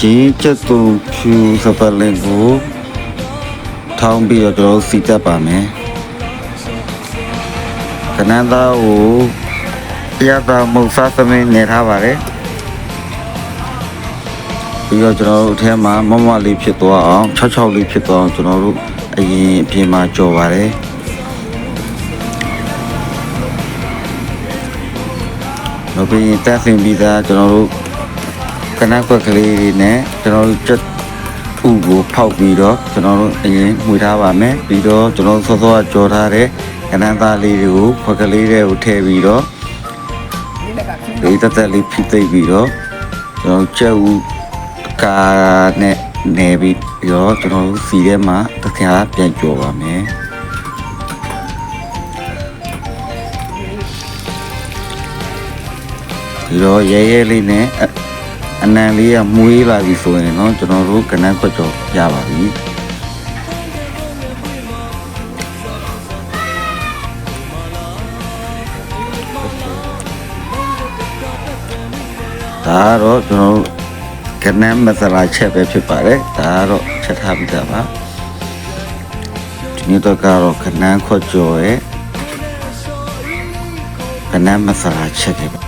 ကြီးကျက်သူဖြူစပလင်ကိုထောင်းပြီးတော့ကျွန်တော်တို့စီတက်ပါမယ်ကနန်းသားကိုတရားသာမုတ်စားသမင်းနေထားပါတယ်ပြီးတော့ကျွန်တော်တို့အထဲမှာမမလေးဖြစ်သွားအောင်66လေးဖြစ်သွားအောင်ကျွန်တော်တို့အရင်အပြင်မှာကြော်ပါတယ်နောက်ပြီးရင်တက်ဆင်ပြီးသားကျွန်တော်တို့ ကနန်းကွက်ကလေးတွေနဲ့ကျွန်တော်တို့ချက်ဥကိုဖောက်ပြီးတော့ကျွန်တော်တို့အရင်မှွေထားပါမယ်ပြီးတော့ကျွန်တော်စောစောကကြော်ထားတဲ့ကနန်းသားလေးတွေကိုခွက်ကလေးတွေကိုထည့်ပြီးတော့ဒီတက်တက်လေးဖိသိပ်ပြီးတော့ကျွန်တော်ချက်ဥကာနဲ့နေပြီးတော့ကျွန်တော်တို့စီထဲမှာတစ်ခါပြန်ကြော်ပါမယ်ဒီတော့ရဲရဲလေးနဲ့ အအနံလေးကမွေးလာပြီဆိုရင်เนาะကျွန်တော်တို့ကနန်းခွက်ကြော်ရပါပြီဒါကတော့ကျွန်တော်တို့ကနန်းမဆလာချက်ပဲဖြစ်ပါတယ်ဒါကတော့ချက်ထားပြီးသားပါဒီနေ့တော့ကတော့ကနန်းခွက်ကြော်ရဲ့ကနန်းမဆလာချက်တွေပါ